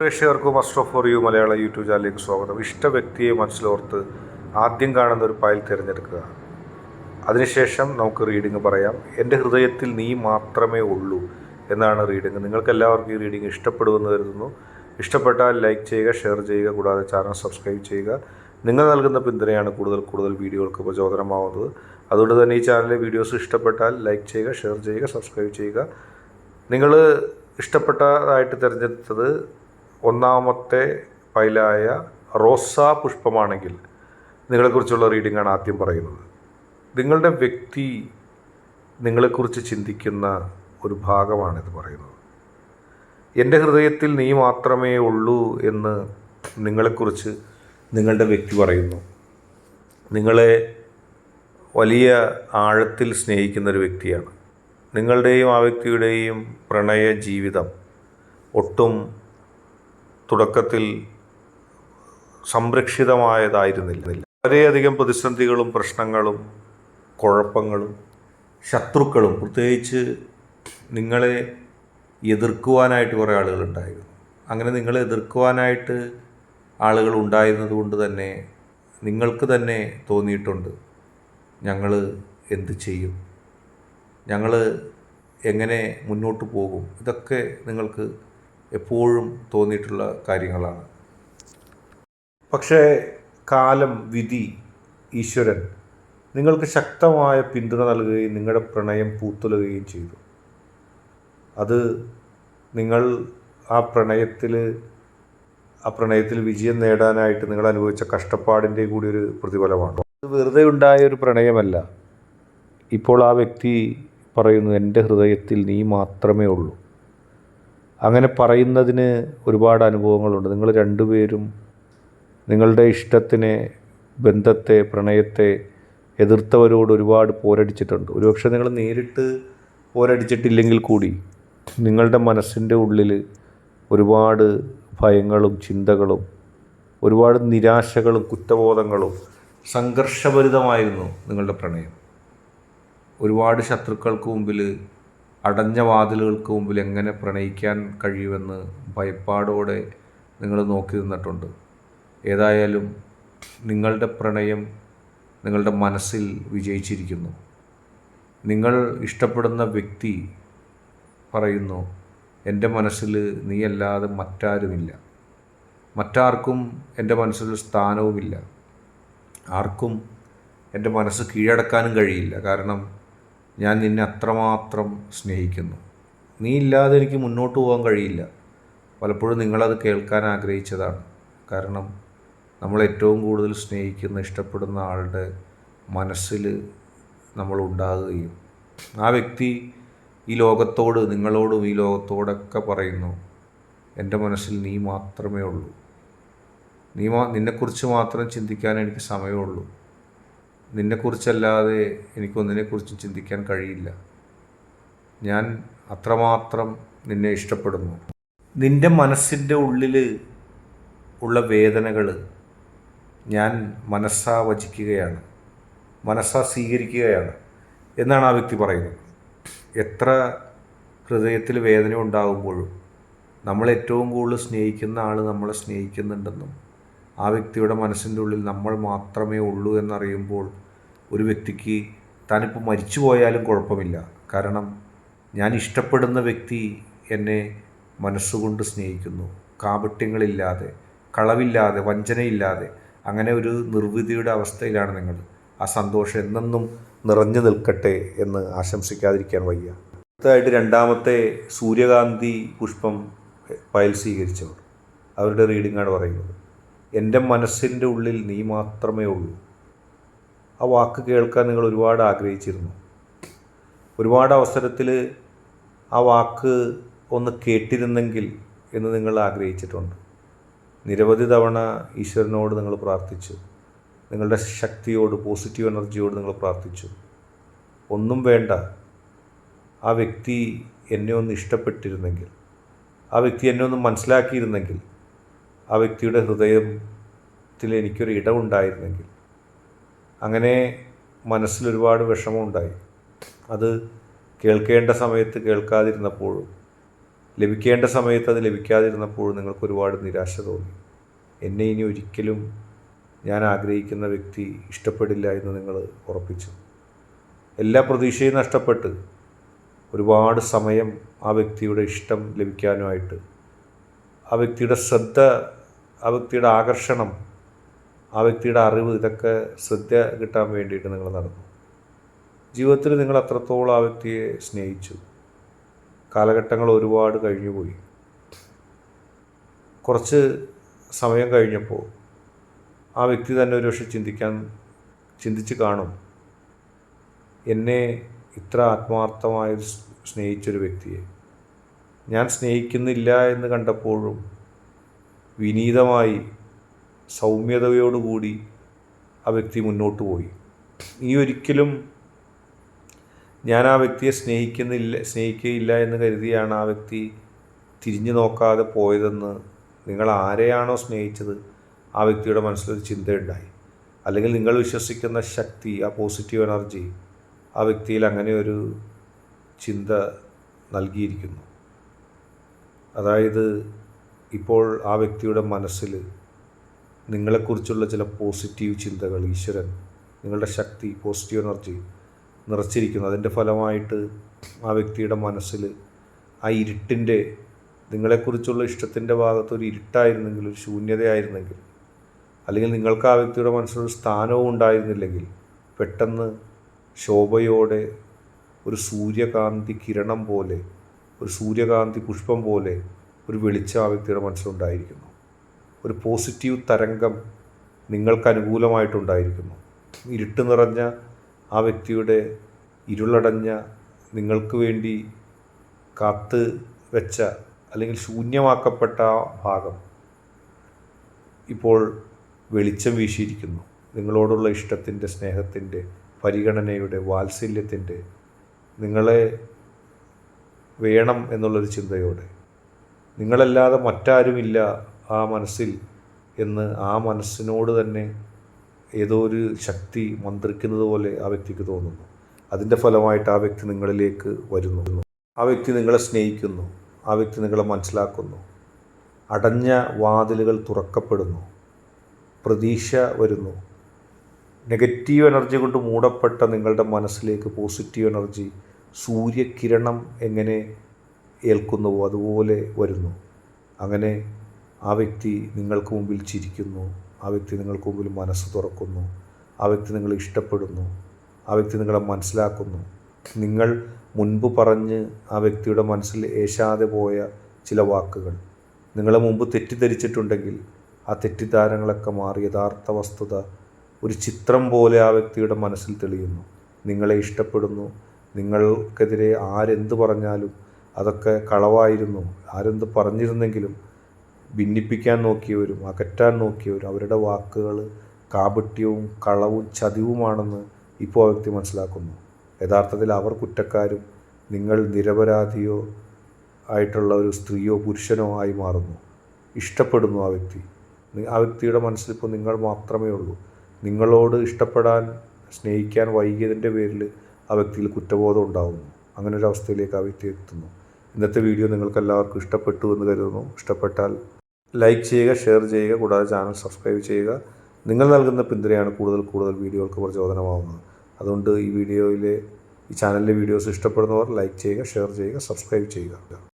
പ്രേക്ഷകർക്കും master for you Malayala YouTube ചാനലിലേക്ക് സ്വാഗതം. ഇഷ്ട വ്യക്തിയെ മനസ്സിലോർത്ത് ആദ്യം കാണുന്ന ഒരു ഫയൽ തിരഞ്ഞെടുക്കുക. അതിനുശേഷം നമുക്ക് റീഡിംഗ് പറയാം. എന്റെ ഹൃദയത്തിൽ നീ മാത്രമേ ഉള്ളൂ എന്നാണ് റീഡിംഗ് നിങ്ങൾക്ക് എല്ലാവർക്കും ഈ റീഡിംഗ് ഇഷ്ടപ്പെടുമെന്ന് കരുതുന്നു. ഇഷ്ടപ്പെട്ടാൽ ലൈക്ക് ചെയ്യുക ഷെയർ ചെയ്യുക കൂടാതെ ചാനൽ സബ്സ്ക്രൈബ് ചെയ്യുക. നിങ്ങൾ നൽകുന്ന പിന്തുണയാണ് കൂടുതൽ കൂടുതൽ വീഡിയോകൾക്ക് പ്രചോദനമാവുന്നത്. അതുകൊണ്ട് തന്നെ ഈ ചാനലിലെ വീഡിയോസ് ഇഷ്ടപ്പെട്ടാൽ ലൈക്ക് ചെയ്യുക ഷെയർ ചെയ്യുക സബ്സ്ക്രൈബ് ചെയ്യുക. നിങ്ങൾ ഇഷ്ടപ്പെട്ടതായിട്ട് തിരഞ്ഞെടുത്തത് ഒന്നാമത്തെ ഫയലായ റോസാ പുഷ്പമാണെങ്കിൽ നിങ്ങളെക്കുറിച്ചുള്ള റീഡിംഗ് ആണ് ആദ്യം പറയുന്നത്. നിങ്ങളുടെ വ്യക്തി നിങ്ങളെക്കുറിച്ച് ചിന്തിക്കുന്ന ഒരു ഭാഗമാണിത് പറയുന്നത്. എന്റെ ഹൃദയത്തിൽ നീ മാത്രമേ ഉള്ളൂ എന്ന് നിങ്ങളെക്കുറിച്ച് നിങ്ങളുടെ വ്യക്തി പറയുന്നു. നിങ്ങളെ വലിയ ആഴത്തിൽ സ്നേഹിക്കുന്ന ഒരു വ്യക്തിയാണ്. നിങ്ങളുടെയും ആ വ്യക്തിയുടെയും പ്രണയ ജീവിതം ഒട്ടും തുടക്കത്തിൽ സംരക്ഷിതമായതായിരുന്നില്ല. വളരെയധികം പ്രതിസന്ധികളും പ്രശ്നങ്ങളും കുഴപ്പങ്ങളും ശത്രുക്കളും പ്രത്യേകിച്ച് നിങ്ങളെ എതിർക്കുവാനായിട്ട് കുറേ ആളുകളുണ്ടായിരുന്നു. അങ്ങനെ നിങ്ങളെ എതിർക്കുവാനായിട്ട് ആളുകൾ ഉണ്ടായിരുന്നത് കൊണ്ട് തന്നെ നിങ്ങൾക്ക് തന്നെ തോന്നിയിട്ടുണ്ട് ഞങ്ങൾ എന്ത് ചെയ്യും? ഞങ്ങൾ എങ്ങനെ മുന്നോട്ട് പോകും? ഇതൊക്കെ നിങ്ങൾക്ക് എപ്പോഴും തോന്നിയിട്ടുള്ള കാര്യങ്ങളാണ്. പക്ഷേ കാലം വിധി ഈശ്വരൻ നിങ്ങൾക്ക് ശക്തമായ പിന്തുണ നൽകുകയും നിങ്ങളുടെ പ്രണയം പൂത്തുലകുകയും ചെയ്തു. അത് നിങ്ങൾ ആ പ്രണയത്തിൽ ആ പ്രണയത്തിൽ വിജയം നേടാനായിട്ട് നിങ്ങൾ അനുഭവിച്ച കഷ്ടപ്പാടിന്റെ കൂടി ഒരു പ്രതിഫലമാണ്. അത് വെറുതെ ഉണ്ടായ ഒരു പ്രണയമല്ല. ഇപ്പോൾ ആ വ്യക്തി പറയുന്നു എന്റെ ഹൃദയത്തിൽ നീ മാത്രമേ ഉള്ളൂ. അങ്ങനെ പറയുന്നതിന് ഒരുപാട് അനുഭവങ്ങളുണ്ട്. നിങ്ങൾ രണ്ടുപേരും നിങ്ങളുടെ ഇഷ്ടത്തിനെ ബന്ധത്തെ പ്രണയത്തെ എതിർത്തവരോട് ഒരുപാട് പോരടിച്ചിട്ടുണ്ട്. ഒരുപക്ഷെ നിങ്ങൾ നേരിട്ട് പോരടിച്ചിട്ടില്ലെങ്കിൽ കൂടി നിങ്ങളുടെ മനസ്സിന്റെ ഉള്ളിൽ ഒരുപാട് ഭയങ്ങളും ചിന്തകളും ഒരുപാട് നിരാശകളും കുറ്റബോധങ്ങളും സംഘർഷഭരിതമായിരുന്നു നിങ്ങളുടെ പ്രണയം. ഒരുപാട് ശത്രുക്കൾക്ക് മുമ്പിൽ അടഞ്ഞ വാതിലുകൾക്ക് മുമ്പിൽ എങ്ങനെ പ്രണയിക്കാൻ കഴിയുമെന്ന് ഭയപ്പാടോടെ നിങ്ങൾ നോക്കി നിന്നിട്ടുണ്ട്. ഏതായാലും നിങ്ങളുടെ പ്രണയം നിങ്ങളുടെ മനസ്സിൽ വിജയിച്ചിരിക്കുന്നു. നിങ്ങൾ ഇഷ്ടപ്പെടുന്ന വ്യക്തി പറയുന്നു എന്റെ മനസ്സിൽ നീയല്ലാതെ മറ്റാരുമില്ല. മറ്റാർക്കും എന്റെ മനസ്സിൽ സ്ഥാനവുമില്ല. ആർക്കും എന്റെ മനസ്സ് കീഴടക്കാനും കഴിയില്ല. കാരണം ഞാൻ നിന്നെ അത്രമാത്രം സ്നേഹിക്കുന്നു. നീ ഇല്ലാതെ എനിക്ക് മുന്നോട്ട് പോകാൻ കഴിയില്ല. പലപ്പോഴും നിങ്ങളത് കേൾക്കാൻ ആഗ്രഹിച്ചതാണ്. കാരണം നമ്മൾ ഏറ്റവും കൂടുതൽ സ്നേഹിക്കുന്ന ഇഷ്ടപ്പെടുന്ന ആളുടെ മനസ്സിൽ നമ്മൾ ഉണ്ടാകുകയും ആ വ്യക്തി ഈ ലോകത്തോട് നിങ്ങളോടും ഈ ലോകത്തോടൊക്കെ പറയുന്നു എന്റെ മനസ്സിൽ നീ മാത്രമേ ഉള്ളൂ. നീ മാ നിന്നെക്കുറിച്ച് മാത്രം ചിന്തിക്കാൻ എനിക്ക് സമയമുള്ളൂ. നിന്നെക്കുറിച്ചല്ലാതെ എനിക്കൊന്നിനെക്കുറിച്ചും ചിന്തിക്കാൻ കഴിയില്ല. ഞാൻ അത്രമാത്രം നിന്നെ ഇഷ്ടപ്പെടുന്നു. നിന്റെ മനസ്സിന്റെ ഉള്ളിൽ ഉള്ള വേദനകൾ ഞാൻ മനസ്സാ വചിക്കുകയാണ്. മനസ്സാ സ്വീകരിക്കുകയാണ് എന്നാണ് ആ വ്യക്തി പറയുന്നത്. എത്ര ഹൃദയത്തിൽ വേദന ഉണ്ടാകുമ്പോഴും നമ്മൾ ഏറ്റവും കൂടുതൽ സ്നേഹിക്കുന്ന ആൾ നമ്മളെ സ്നേഹിക്കുന്നുണ്ടെന്നും ആ വ്യക്തിയുടെ മനസ്സിന്റെ ഉള്ളിൽ നമ്മൾ മാത്രമേ ഉള്ളൂ എന്നറിയുമ്പോൾ ഒരു വ്യക്തിക്ക് താനിപ്പോൾ മരിച്ചു പോയാലും കുഴപ്പമില്ല. കാരണം ഞാൻ ഇഷ്ടപ്പെടുന്ന വ്യക്തി എന്നെ മനസ്സുകൊണ്ട് സ്നേഹിക്കുന്നു. കാപട്യങ്ങളില്ലാതെ കളവില്ലാതെ വഞ്ചനയില്ലാതെ അങ്ങനെ ഒരു നിർവൃതിയുടെ അവസ്ഥയിലാണ് നിങ്ങൾ. ആ സന്തോഷം എന്നെന്നും നിറഞ്ഞു നിൽക്കട്ടെ എന്ന് ആശംസിക്കാതിരിക്കാൻ വയ്യ. അടുത്തതായിട്ട് രണ്ടാമത്തെ സൂര്യകാന്തി പുഷ്പം ഫയൽ സ്വീകരിച്ചവർ. അവരുടെ റീഡിംഗാണ് പറയുന്നത്. എന്റെ മനസ്സിന്റെ ഉള്ളിൽ നീ മാത്രമേ ഉള്ളൂ. ആ വാക്ക് കേൾക്കാൻ നിങ്ങൾ ഒരുപാട് ആഗ്രഹിച്ചിരുന്നു. ഒരുപാട് അവസരത്തിൽ ആ വാക്ക് ഒന്ന് കേട്ടിരുന്നെങ്കിൽ എന്ന് നിങ്ങൾ ആഗ്രഹിച്ചിട്ടുണ്ട്. നിരവധി തവണ ഈശ്വരനോട് നിങ്ങൾ പ്രാർത്ഥിച്ചു. നിങ്ങളുടെ ശക്തിയോട് പോസിറ്റീവ് എനർജിയോട് നിങ്ങൾ പ്രാർത്ഥിച്ചു. ഒന്നും വേണ്ട. ആ വ്യക്തി എന്നെ ഒന്ന് ഇഷ്ടപ്പെട്ടിരുന്നെങ്കിൽ ആ വ്യക്തി എന്നെ ഒന്ന് മനസ്സിലാക്കിയിരുന്നെങ്കിൽ ആ വ്യക്തിയുടെ ഹൃദയത്തിൽ എനിക്കൊരു ഇടമുണ്ടായിരുന്നെങ്കിൽ അങ്ങനെ മനസ്സിലൊരുപാട് വിഷമമുണ്ടായി. അത് കേൾക്കേണ്ട സമയത്ത് കേൾക്കാതിരുന്നപ്പോഴും ലഭിക്കേണ്ട സമയത്ത് അത് ലഭിക്കാതിരുന്നപ്പോഴും നിങ്ങൾക്ക് ഒരുപാട് നിരാശ തോന്നി. എന്നെ ഇനി ഒരിക്കലും ഞാൻ ആഗ്രഹിക്കുന്ന വ്യക്തി ഇഷ്ടപ്പെടില്ല എന്ന് നിങ്ങൾ ഉറപ്പിച്ചു. എല്ലാ പ്രതീക്ഷയും നഷ്ടപ്പെട്ട് ഒരുപാട് സമയം ആ വ്യക്തിയുടെ ഇഷ്ടം ലഭിക്കാനുമായിട്ട് ആ വ്യക്തിയുടെ ശ്രദ്ധ ആ വ്യക്തിയുടെ ആകർഷണം ആ വ്യക്തിയുടെ അറിവ് ഇതൊക്കെ ശ്രദ്ധ കിട്ടാൻ വേണ്ടിയിട്ട് നിങ്ങൾ നടന്നു. ജീവിതത്തിൽ നിങ്ങൾ അത്രത്തോളം ആ വ്യക്തിയെ സ്നേഹിച്ചു. കാലഘട്ടങ്ങൾ ഒരുപാട് കഴിഞ്ഞുപോയി കുറച്ച് സമയം കഴിഞ്ഞപ്പോൾ ആ വ്യക്തി തന്നെ ഒരു പക്ഷെ ചിന്തിക്കാൻ ചിന്തിച്ച് കാണും എന്നെ ഇത്ര ആത്മാർത്ഥമായി സ്നേഹിച്ചൊരു വ്യക്തിയെ. ഞാൻ സ്നേഹിക്കുന്നില്ല എന്ന് കണ്ടപ്പോഴും വിനീതമായി സൗമ്യതയോടുകൂടി ആ വ്യക്തി മുന്നോട്ട് പോയി. ഇനി ഒരിക്കലും ഞാൻ ആ വ്യക്തിയെ സ്നേഹിക്കുന്നില്ല സ്നേഹിക്കുകയില്ല എന്ന് കരുതിയാണ് ആ വ്യക്തി തിരിഞ്ഞു നോക്കാതെ പോയതെന്ന് നിങ്ങൾ ആരെയാണോ സ്നേഹിച്ചത് ആ വ്യക്തിയുടെ മനസ്സിലൊരു ചിന്തയുണ്ടായി. അല്ലെങ്കിൽ നിങ്ങൾ വിശ്വസിക്കുന്ന ശക്തി ആ പോസിറ്റീവ് എനർജി ആ വ്യക്തിയിൽ അങ്ങനെ ഒരു ചിന്ത നൽകിയിരിക്കുന്നു. അതായത് ഇപ്പോൾ ആ വ്യക്തിയുടെ മനസ്സിൽ നിങ്ങളെക്കുറിച്ചുള്ള ചില പോസിറ്റീവ് ചിന്തകൾ ഈശ്വരൻ നിങ്ങളുടെ ശക്തി പോസിറ്റീവ് എനർജി നിറച്ചിരിക്കുന്നു. അതിന്റെ ഫലമായിട്ട് ആ വ്യക്തിയുടെ മനസ്സിൽ ആ ഇരുട്ടിന്റെ നിങ്ങളെക്കുറിച്ചുള്ള ഇഷ്ടത്തിന്റെ ഭാഗത്ത് ഒരു ഇരുട്ടായിരുന്നെങ്കിൽ ഒരു ശൂന്യതയായിരുന്നെങ്കിൽ അല്ലെങ്കിൽ നിങ്ങൾക്ക് ആ വ്യക്തിയുടെ മനസ്സിലൊരു സ്ഥാനവും ഉണ്ടായിരുന്നില്ലെങ്കിൽ പെട്ടെന്ന് ശോഭയോടെ ഒരു സൂര്യകാന്തി കിരണം പോലെ ഒരു സൂര്യകാന്തി പുഷ്പം പോലെ ഒരു വെളിച്ചം ആ വ്യക്തിയുടെ മനസ്സിലുണ്ടായിരിക്കുന്നു. ഒരു പോസിറ്റീവ് തരംഗം നിങ്ങൾക്ക് അനുകൂലമായിട്ടുണ്ടായിരിക്കുന്നു. ഇരുട്ട് നിറഞ്ഞ ആ വ്യക്തിയുടെ ഇരുളടഞ്ഞ നിങ്ങൾക്ക് വേണ്ടി കാത്ത് വെച്ച അല്ലെങ്കിൽ ശൂന്യമാക്കപ്പെട്ട ഭാഗം ഇപ്പോൾ വെളിച്ചം വീശിയിരിക്കുന്നു. നിങ്ങളോടുള്ള ഇഷ്ടത്തിന്റെ സ്നേഹത്തിന്റെ പരിഗണനയുടെ വാത്സല്യത്തിന്റെ നിങ്ങളെ വേണം എന്നുള്ളൊരു ചിന്തയോടെ നിങ്ങളല്ലാതെ മറ്റാരുമില്ല ആ മനസ്സിൽ എന്ന് ആ മനസ്സിനോട് തന്നെ ഏതോ ഒരു ശക്തി മന്ത്രിക്കുന്നത് പോലെ ആ വ്യക്തിക്ക് തോന്നുന്നു. അതിന്റെ ഫലമായിട്ട് ആ വ്യക്തി നിങ്ങളിലേക്ക് വരുന്നു. ആ വ്യക്തി നിങ്ങളെ സ്നേഹിക്കുന്നു. ആ വ്യക്തി നിങ്ങളെ മനസ്സിലാക്കുന്നു. അടഞ്ഞ വാതിലുകൾ തുറക്കപ്പെടുന്നു. പ്രതീക്ഷ വരുന്നു. നെഗറ്റീവ് എനർജി കൊണ്ട് മൂടപ്പെട്ട നിങ്ങളുടെ മനസ്സിലേക്ക് പോസിറ്റീവ് എനർജി സൂര്യകിരണം എങ്ങനെ ഏൽക്കുന്നുവോ? അതുപോലെ വരുന്നു. അങ്ങനെ ആ വ്യക്തി നിങ്ങൾക്ക് മുമ്പിൽ ചിരിക്കുന്നു. ആ വ്യക്തി നിങ്ങൾക്ക് മുമ്പിൽ മനസ്സ് തുറക്കുന്നു. ആ വ്യക്തി നിങ്ങളെ ഇഷ്ടപ്പെടുന്നു. ആ വ്യക്തി നിങ്ങളെ മനസ്സിലാക്കുന്നു. നിങ്ങൾ മുൻപ് പറഞ്ഞ് ആ വ്യക്തിയുടെ മനസ്സിൽ ഏശാതെ പോയ ചില വാക്കുകൾ. നിങ്ങളെ മുമ്പ് തെറ്റിദ്ധരിച്ചിട്ടുണ്ടെങ്കിൽ ആ തെറ്റിദ്ധാരണകളൊക്കെ മാറി യഥാർത്ഥ വസ്തുത ഒരു ചിത്രം പോലെ ആ വ്യക്തിയുടെ മനസ്സിൽ തെളിയുന്നു. നിങ്ങളെ ഇഷ്ടപ്പെടുന്നു. നിങ്ങൾക്കെതിരെ ആരെന്ത് പറഞ്ഞാലും അതൊക്കെ കളവായിരുന്നു. ആരെന്ത് പറഞ്ഞിരുന്നെങ്കിലും ഭിന്നിപ്പിക്കാൻ നോക്കിയവരും അകറ്റാൻ നോക്കിയവരും അവരുടെ വാക്കുകൾ കാപട്യവും കളവും ചതിവുമാണെന്ന് ഇപ്പോൾ ആ വ്യക്തി മനസ്സിലാക്കുന്നു. യഥാർത്ഥത്തിൽ അവർ കുറ്റക്കാരും നിങ്ങൾ നിരപരാധിയോ ആയിട്ടുള്ള ഒരു സ്ത്രീയോ പുരുഷനോ ആയി മാറുന്നു. ഇഷ്ടപ്പെടുന്നു ആ വ്യക്തി. ആ വ്യക്തിയുടെ മനസ്സിലിപ്പോൾ നിങ്ങൾ മാത്രമേ ഉള്ളൂ. നിങ്ങളോട് ഇഷ്ടപ്പെടാൻ സ്നേഹിക്കാൻ വൈകിയതിന്റെ പേരിൽ ആ വ്യക്തിയിൽ കുറ്റബോധം ഉണ്ടാകുന്നു അങ്ങനെ ഒരു അവസ്ഥയിലേക്ക് ആ വ്യക്തി എത്തുന്നു. ഇന്നത്തെ വീഡിയോ നിങ്ങൾക്ക് എല്ലാവർക്കും ഇഷ്ടപ്പെട്ടു എന്ന് കരുതുന്നു. ഇഷ്ടപ്പെട്ടാൽ ലൈക്ക് ചെയ്യുക ഷെയർ ചെയ്യുക കൂടാതെ ചാനൽ സബ്സ്ക്രൈബ് ചെയ്യുക. നിങ്ങൾ നൽകുന്ന പിന്തുണയാണ് കൂടുതൽ കൂടുതൽ വീഡിയോകൾക്ക് പ്രചോദനമാവുന്നത്. അതുകൊണ്ട് ഈ വീഡിയോയിലെ ഈ ചാനലിലെ വീഡിയോസ് ഇഷ്ടപ്പെടുന്നവർ ലൈക്ക് ചെയ്യുക ഷെയർ ചെയ്യുക സബ്സ്ക്രൈബ് ചെയ്യുക.